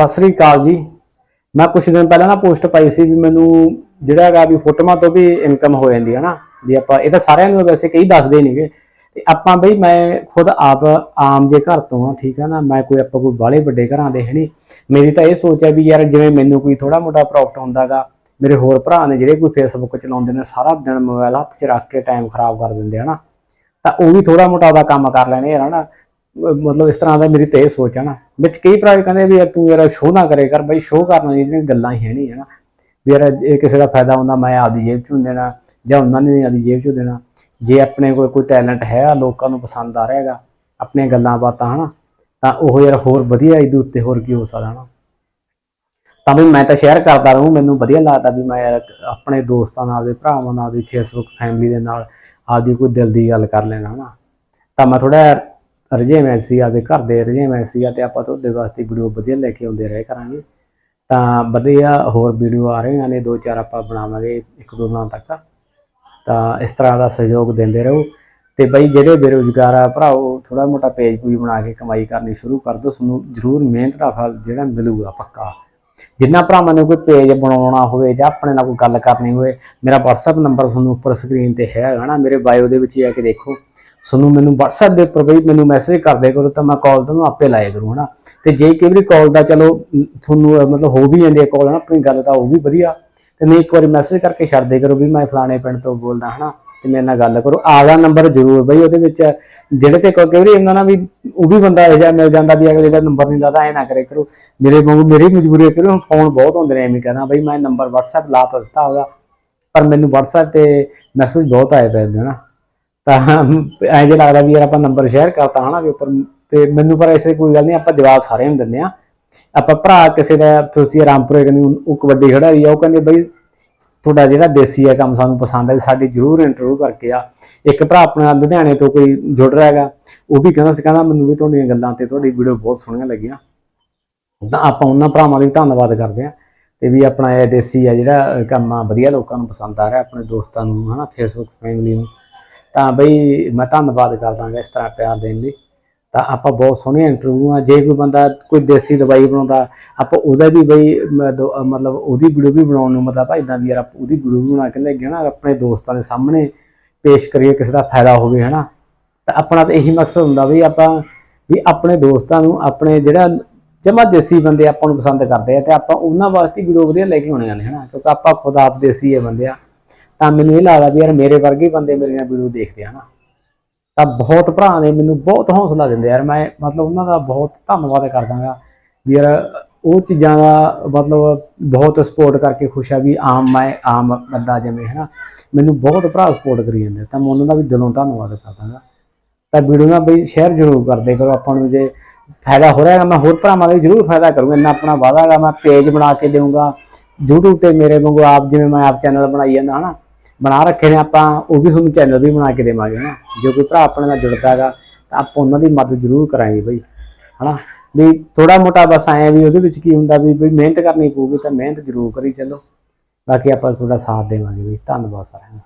ਸਤਿ ਸ੍ਰੀ ਅਕਾਲ ਜੀ। ਮੈਂ ਕੁਝ ਦਿਨ ਪਹਿਲਾਂ ਨਾ ਪੋਸਟ ਪਾਈ ਸੀ ਵੀ ਮੈਨੂੰ ਜਿਹੜਾ ਹੈਗਾ ਵੀ ਫੋਟੋਆਂ ਤੋਂ ਵੀ ਇਨਕਮ ਹੋ ਜਾਂਦੀ ਹੈ ਨਾ, ਵੀ ਆਪਾਂ ਇਹ ਤਾਂ ਸਾਰਿਆਂ ਨੂੰ ਵੈਸੇ ਕਈ ਦੱਸਦੇ ਨਹੀਂਗੇ ਤੇ ਆਪਾਂ ਬਈ ਮੈਂ ਖੁਦ ਆਪ ਆਮ ਜੇ ਘਰ ਤੋਂ ਆ ਠੀਕ ਹੈ ਨਾ, ਮੈਂ ਕੋਈ ਆਪਾਂ ਕੋਈ ਬਾਹਲੇ ਵੱਡੇ ਘਰਾਂ ਦੇ ਹੈ ਮੇਰੀ ਤਾਂ ਇਹ ਸੋਚ ਹੈ ਵੀ ਯਾਰ ਜਿਵੇਂ ਮੈਨੂੰ ਕੋਈ ਥੋੜਾ ਮੋਟਾ ਪ੍ਰੋਫਿਟ ਹੁੰਦਾਗਾ ਮੇਰੇ ਹੋਰ ਭਰਾ ਨੇ ਜਿਹੜੇ ਕੋਈ ਫੇਸਬੁੱਕ ਚਲਾਉਂਦੇ ਨੇ, ਸਾਰਾ ਦਿਨ ਮੋਬਾਈਲ ਹੱਥ 'ਚ ਰੱਖ ਕੇ ਟਾਈਮ ਖਰਾਬ ਕਰ ਦਿੰਦੇ ਹਨਾ ਤਾਂ ਉਹ ਵੀ ਥੋੜਾ ਮੋਟਾ ਉਹਦਾ ਕੰਮ ਕਰ ਲੈਣੇ ਯਾਰ ਹਨਾ ਮਤਲਬ ਇਸ ਤਰ੍ਹਾਂ ਦਾ ਮੇਰੀ ਤੇ ਇਹ ਸੋਚ ਹੈ ਨਾ। ਵਿੱਚ ਕਈ ਭਰਾ ਕਹਿੰਦੇ ਵੀ ਯਾਰ ਤੂੰ ਯਾਰ ਸ਼ੋਅ ਨਾ ਕਰੇ ਕਰ। ਬਈ ਸ਼ੋਅ ਕਰਨਾ ਦੀ ਜਿਹੜੀਆਂ ਗੱਲਾਂ ਹੀ ਹੈ ਨਹੀਂ ਹੈ ਨਾ ਵੀ ਯਾਰ ਇਹ ਕਿਸੇ ਦਾ ਫਾਇਦਾ ਹੁੰਦਾ, ਮੈਂ ਆਪਦੀ ਜੇਬ ਚੋਂ ਦੇਣਾ ਜਾਂ ਉਹਨਾਂ ਨੇ ਆਪਦੀ ਜੇਬ ਚੋਂ ਦੇਣਾ। ਜੇ ਆਪਣੇ ਕੋਲ ਕੋਈ ਟੈਲੈਂਟ ਹੈ ਲੋਕਾਂ ਨੂੰ ਪਸੰਦ ਆ ਰਿਹਾ ਹੈਗਾ, ਆਪਣੀਆਂ ਗੱਲਾਂ ਬਾਤਾਂ ਹਨਾ, ਤਾਂ ਉਹ ਯਾਰ ਹੋਰ ਵਧੀਆ ਇਹਦੇ ਉੱਤੇ ਹੋਰ ਕੀ ਹੋ ਸਕਦਾ ਹਨਾ। ਤਾਂ ਵੀ ਮੈਂ ਤਾਂ ਸ਼ੇਅਰ ਕਰਦਾ ਰਹੂੰ, ਮੈਨੂੰ ਵਧੀਆ ਲੱਗਦਾ ਵੀ ਮੈਂ ਯਾਰ ਆਪਣੇ ਦੋਸਤਾਂ ਨਾਲ ਦੇ ਭਰਾਵਾਂ ਨਾਲ ਦੀ ਫੇਸਬੁੱਕ ਫੈਮਿਲੀ ਦੇ ਨਾਲ ਆਪਦੀ ਕੋਈ ਦਿਲ ਦੀ ਗੱਲ ਕਰ ਲੈਣਾ ਹਨਾ। ਤਾਂ ਮੈਂ ਥੋੜਾ ਰਜੇ ਮੈਂ ਸੀ, ਆਪਦੇ ਘਰ ਦੇ ਰਜੇ ਮੈਂ ਸੀ ਤੇ ਆਪਾਂ ਤੁਹਾਡੇ ਵਾਸਤੇ ਵੀਡੀਓ ਵਧੀਆ ਲੈ ਕੇ ਆਉਂਦੇ ਰਹੇ ਕਰਾਂਗੇ। ਤਾਂ ਵਧੀਆ ਹੋਰ ਵੀਡੀਓ ਆ ਰਹੀਆਂ ਨੇ, ਦੋ ਚਾਰ ਆਪਾਂ ਬਣਾਵਾਂਗੇ ਇੱਕ ਦੋ ਦਿਨਾਂ ਤੱਕ। ਤਾਂ ਇਸ ਤਰ੍ਹਾਂ ਦਾ ਸਹਿਯੋਗ ਦਿੰਦੇ ਰਹੋ। ਤੇ ਬਈ ਜਿਹੜੇ ਬੇਰੁਜ਼ਗਾਰ ਆ ਭਰਾਓ ਥੋੜਾ ਮੋਟਾ ਪੇਜ ਪੂਜ ਬਣਾ ਕੇ ਕਮਾਈ ਕਰਨੀ ਸ਼ੁਰੂ ਕਰ ਦਿਓ, ਤੁਹਾਨੂੰ ਜ਼ਰੂਰ ਮਿਹਨਤ ਦਾ ਫਲ ਜਿਹੜਾ ਮਿਲੂਗਾ ਪੱਕਾ। ਜਿੰਨਾ ਭਰਾਵਾਂ ਨੇ ਕੋਈ ਪੇਜ ਬਣਾਉਣਾ ਹੋਵੇ ਜਾਂ ਆਪਣੇ ਨਾਲ ਕੋਈ ਗੱਲ ਕਰਨੀ ਹੋਵੇ, ਮੇਰਾ WhatsApp ਨੰਬਰ ਤੁਹਾਨੂੰ ਉੱਪਰ ਸਕਰੀਨ ਤੇ ਹੈਗਾ ਨਾ, ਮੇਰੇ ਬਾਇਓ ਦੇ ਵਿੱਚ ਜਾ ਕੇ ਦੇਖੋ। ਤੁਹਾਨੂੰ ਮੈਨੂੰ WhatsApp ਦੇ ਉੱਪਰ ਬਈ ਮੈਨੂੰ ਮੈਸੇਜ ਕਰਦੇ ਕਰੋ ਤਾਂ ਮੈਂ ਕਾਲ ਤੁਹਾਨੂੰ ਆਪੇ ਲਾਇਆ ਕਰੂੰ, ਹਨਾ? ਤੇ ਜੇ ਕਈ ਵਾਰੀ ਕਾਲ ਦਾ ਚਲੋ ਤੁਹਾਨੂੰ ਮਤਲਬ ਹੋ ਵੀ ਜਾਂਦੀ ਹੈ ਕਾਲ ਹਨਾ? ਆਪਣੀ ਗੱਲ ਤਾਂ ਉਹ ਵੀ ਵਧੀਆ। ਤੇ ਨਹੀਂ ਇੱਕ ਵਾਰੀ ਮੈਸੇਜ ਕਰਕੇ ਛੱਡ ਦੇ ਕਰੋ ਵੀ ਮੈਂ ਫਲਾਣੇ ਪਿੰਡ ਤੋਂ ਬੋਲਦਾ, ਹਨਾ? ਤੇ ਮੇਰੇ ਨਾਲ ਗੱਲ ਕਰੋ। ਆਗਾ ਨੰਬਰ ਜ਼ਰੂਰ ਬਈ ਉਹਦੇ ਵਿੱਚ, ਜਿਹੜੇ ਤੇ ਕੋਈ ਕਈ ਵਾਰੀ ਇਹਨਾਂ ਨਾ ਵੀ ਉਹ ਵੀ ਬੰਦਾ ਇਹੋ ਜਿਹਾ ਮਿਲ ਜਾਂਦਾ ਵੀ ਅਗਲੇ ਦਾ ਨੰਬਰ ਨਹੀਂ ਦਦਾ ਐ ਨਾ ਕਰੇ ਕਰੋ। ਮੇਰੇ ਵਾਂਗੂ ਮੇਰੀ ਮਜਬੂਰੀ ਹੈ ਕਿ ਹੁਣ ਫੋਨ ਬਹੁਤ ਹੁੰਦੇ ਨੇ, ਐਵੇਂ ਕਹਿਣਾ ਬਈ ਮੈਂ ਨੰਬਰ WhatsApp ਲਾ ਤਾਂ ਦਿੱਤਾ ਉਹਦਾ। ਪਰ ਮੈਨੂੰ WhatsApp ਤੇ ਮੈਸੇਜ ਬਹੁਤ ਆਏ ਪਏ ਨੇ ਨਾ ਤਾਂ ਐਂ ਜੇ ਲੱਗਦਾ ਵੀ ਯਾਰ ਆਪਾਂ ਨੰਬਰ ਸ਼ੇਅਰ ਕਰਤਾ ਹਨਾ ਵੀ ਉੱਪਰ ਤੇ ਮੈਨੂੰ ਪਰ ਐਸੇ ਕੋਈ ਗੱਲ ਨਹੀਂ, ਆਪਾਂ ਜਵਾਬ ਸਾਰਿਆਂ ਨੂੰ ਦਿੰਦੇ ਆ ਆਪਾਂ ਭਰਾ ਕਿਸੇ ਦਾ, ਤੁਸੀਂ ਰਾਮਪੁਰੇ ਕਹਿੰਦੇ ਉਹ ਕਬੱਡੀ ਖੜਾ ਵੀ ਆ, ਉਹ ਕਹਿੰਦੇ ਬਈ ਤੁਹਾਡਾ ਜਿਹੜਾ ਦੇਸੀ ਆ ਕੰਮ ਸਾਨੂੰ ਪਸੰਦ ਹੈ ਵੀ ਸਾਡੀ ਜ਼ਰੂਰ ਇੰਟਰਵਿਊ ਕਰਕੇ ਆ। ਇੱਕ ਭਰਾ ਆਪਣਾ ਲੁਧਿਆਣੇ ਤੋਂ ਕੋਈ ਜੁੜ ਰਿਹਾ ਹੈਗਾ, ਉਹ ਵੀ ਕਹਿੰਦਾ ਸੀ, ਕਹਿੰਦਾ ਮੈਨੂੰ ਵੀ ਤੁਹਾਡੀਆਂ ਗੱਲਾਂ ਤੇ ਤੁਹਾਡੀ ਵੀਡੀਓ ਬਹੁਤ ਸੋਹਣੀਆਂ ਲੱਗੀਆਂ। ਤਾਂ ਆਪਾਂ ਉਹਨਾਂ ਭਰਾਵਾਂ ਦਾ ਵੀ ਧੰਨਵਾਦ ਕਰਦੇ ਆ ਤੇ ਵੀ ਆਪਣਾ ਇਹ ਦੇਸੀ ਆ ਜਿਹੜਾ ਕੰਮ ਆ, ਵਧੀਆ ਲੋਕਾਂ ਨੂੰ ਪਸੰਦ ਆ ਰਿਹਾ, ਆਪਣੇ ਦੋਸਤਾਂ ਨੂੰ ਹਨਾ ਫੇਸਬੁੱਕ ਫੈਮਿਲੀ ਨੂੰ। ਤਾਂ ਬਈ ਮੈਂ ਧੰਨਵਾਦ ਕਰਦਾਗਾ ਇਸ ਤਰ੍ਹਾਂ ਪਿਆਰ ਦੇਣ ਲਈ। ਤਾਂ ਆਪਾਂ ਬਹੁਤ ਸੋਹਣੀਆਂ ਇੰਟਰਵਿਊ ਆ, ਜੇ ਕੋਈ ਬੰਦਾ ਕੋਈ ਦੇਸੀ ਦਵਾਈ ਬਣਾਉਂਦਾ, ਆਪਾਂ ਉਹਦਾ ਵੀ ਬਈ ਦੋ- ਮਤਲਬ ਉਹਦੀ ਵੀਡੀਓ ਵੀ ਬਣਾਉਣ ਨੂੰ ਮਤਲਬ ਇਦਾਂ ਵੀ ਯਾਰ ਆਪਾਂ ਉਹਦੀ ਵੀਡੀਓ ਵੀ ਬਣਾ ਕੇ ਲੈ ਗਿਆ ਨਾ ਆਪਣੇ ਦੋਸਤਾਂ ਦੇ ਸਾਹਮਣੇ ਪੇਸ਼ ਕਰੀਏ, ਕਿਸੇ ਦਾ ਫਾਇਦਾ ਹੋਵੇ, ਹਨਾ। ਤਾਂ ਆਪਣਾ ਤਾਂ ਇਹੀ ਮਕਸਦ ਹੁੰਦਾ ਵੀ ਆਪਾਂ ਵੀ ਆਪਣੇ ਦੋਸਤਾਂ ਨੂੰ, ਆਪਣੇ ਜਿਹੜਾ ਜਮਾ ਦੇਸੀ ਬੰਦੇ ਆਪਾਂ ਨੂੰ ਪਸੰਦ ਕਰਦੇ ਆ, ਤੇ ਆਪਾਂ ਉਹਨਾਂ ਵਾਸਤੇ ਵੀਡੀਓ ਵਧੀਆ ਲੈ ਕੇ ਆਉਣੇ ਨੇ, ਹਨਾ। ਕਿਉਂਕਿ ਆਪਾਂ ਖੁਦ ਆਪ ਦੇਸੀ ਹੈ ਬੰਦੇ ਆ। ਤਾਂ ਮੈਨੂੰ ਇਹ ਲੱਗਦਾ ਵੀ ਯਾਰ ਮੇਰੇ ਵਰਗੇ ਬੰਦੇ ਮੇਰੀਆਂ ਵੀਡੀਓ ਦੇਖਦੇ ਆ ਨਾ, ਤਾਂ ਬਹੁਤ ਭਰਾ ਨੇ ਮੈਨੂੰ ਬਹੁਤ ਹੌਸਲਾ ਦਿੰਦੇ ਯਾਰ, ਮੈਂ ਮਤਲਬ ਉਹਨਾਂ ਦਾ ਬਹੁਤ ਧੰਨਵਾਦ ਕਰਦਾਗਾ ਵੀ ਯਾਰ ਉਹ ਚੀਜ਼ਾਂ ਦਾ ਮਤਲਬ ਬਹੁਤ ਸਪੋਰਟ ਕਰਕੇ ਖੁਸ਼ ਆ ਵੀ ਆਮ ਮੈਂ ਆਮ ਬੰਦਾ ਜਿਵੇਂ ਹੈ ਨਾ ਮੈਨੂੰ ਬਹੁਤ ਭਰਾ ਸਪੋਰਟ ਕਰੀ ਜਾਂਦੇ ਤਾਂ ਮੈਂ ਉਹਨਾਂ ਦਾ ਵੀ ਦਿਲੋਂ ਧੰਨਵਾਦ ਕਰਦਾਗਾ ਤਾਂ ਵੀਡੀਓ ਨਾਲ ਬਈ ਸ਼ੇਅਰ ਜ਼ਰੂਰ ਕਰਦੇ ਕਰੋ, ਆਪਾਂ ਨੂੰ ਜੇ ਫਾਇਦਾ ਹੋ ਰਿਹਾ ਹੈਗਾ, ਮੈਂ ਹੋਰ ਭਰਾਵਾਂ ਦਾ ਵੀ ਜ਼ਰੂਰ ਫਾਇਦਾ ਕਰੂੰਗਾ, ਇੰਨਾ ਆਪਣਾ ਵਾਅਦਾ ਹੈਗਾ, ਮੈਂ ਪੇਜ ਬਣਾ ਕੇ ਦੇਵਾਂਗਾ YouTube ਤੇ ਮੇਰੇ ਵਾਂਗੂ ਆਪ ਜਿਵੇਂ ਮੈਂ ਆਪ ਚੈਨਲ ਬਣਾਈ ਜਾਂਦਾ ਹਨਾ ਬਣਾ ਰੱਖੇ ਨੇ ਆਪਾਂ, ਉਹ ਵੀ ਤੁਹਾਨੂੰ ਚੈਨਲ ਵੀ ਬਣਾ ਕੇ ਦੇਵਾਂਗੇ ਨਾ ਜੋ ਕੋਈ ਭਰਾ ਆਪਣੇ ਨਾਲ ਜੁੜਦਾ ਹੈਗਾ, ਤਾਂ ਆਪਾਂ ਉਹਨਾਂ ਦੀ ਮਦਦ ਜ਼ਰੂਰ ਕਰਾਂਗੇ ਬਈ, ਹਨਾ। ਵੀ ਥੋੜਾ ਮੋਟਾ ਬਸ ਆਏ ਵੀ ਉਹਦੇ ਵਿੱਚ ਕੀ ਹੁੰਦਾ ਵੀ, ਬਈ ਮਿਹਨਤ ਕਰਨੀ ਪਊਗੀ ਤਾਂ ਮਿਹਨਤ ਜ਼ਰੂਰ ਕਰੀ ਚੱਲੋ। ਬਾਕੀ ਆਪਾਂ ਤੁਹਾਡਾ ਸਾਥ ਦੇਵਾਂਗੇ ਬਈ। ਧੰਨਵਾਦ ਸਾਰਿਆਂ ਦਾ।